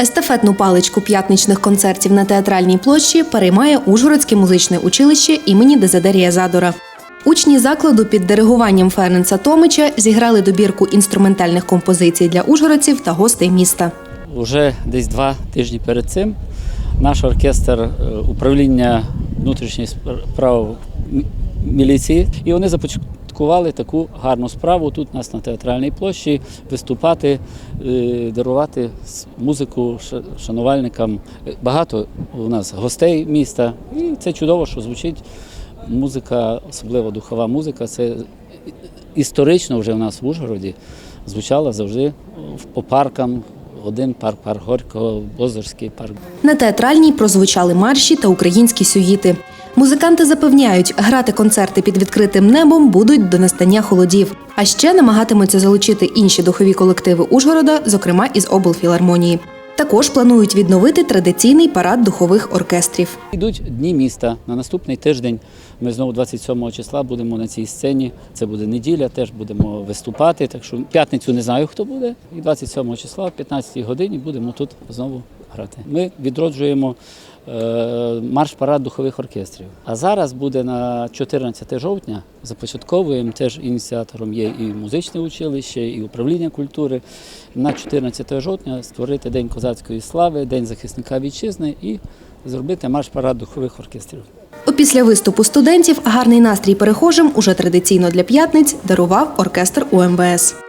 Естафетну паличку п'ятничних концертів на театральній площі переймає Ужгородське музичне училище імені Дезидерія Задора. Учні закладу під диригуванням Ферненца Томича зіграли добірку інструментальних композицій для ужгородців та гостей міста. Уже десь два тижні перед цим наш оркестр е, управління внутрішніх справ міліції, і вони започаткували таку гарну справу тут у нас на театральній площі виступати, е, дарувати музику шанувальникам. Е, Багато у нас гостей міста, і це чудово, що звучить музика, особливо духова музика. Це історично вже в нас в Ужгороді звучала завжди по паркам. Один парк, парк Горького, Бозорський парк. На театральній прозвучали марші та українські сюїти. Музиканти запевняють, грати концерти під відкритим небом будуть до настання холодів. А ще намагатимуться залучити інші духові колективи Ужгорода, зокрема із облфілармонії. Також планують відновити традиційний парад духових оркестрів. Йдуть дні міста. На наступний тиждень ми знову 27 числа будемо на цій сцені. Це буде неділя, теж будемо виступати. Так що п'ятницю не знаю, хто буде. І 27 числа о 15 годині будемо тут знову грати. Ми відроджуємо е, марш-парад духових оркестрів. А зараз буде на 14 жовтня. Започатковуємо теж ініціатором є і музичне училище, і управління культури. На 14 жовтня створити День козацької слави, День захисника вітчизни і зробити марш-парад духових оркестрів. Опісля виступу студентів гарний настрій перехожим уже традиційно для п'ятниць дарував оркестр УМВС.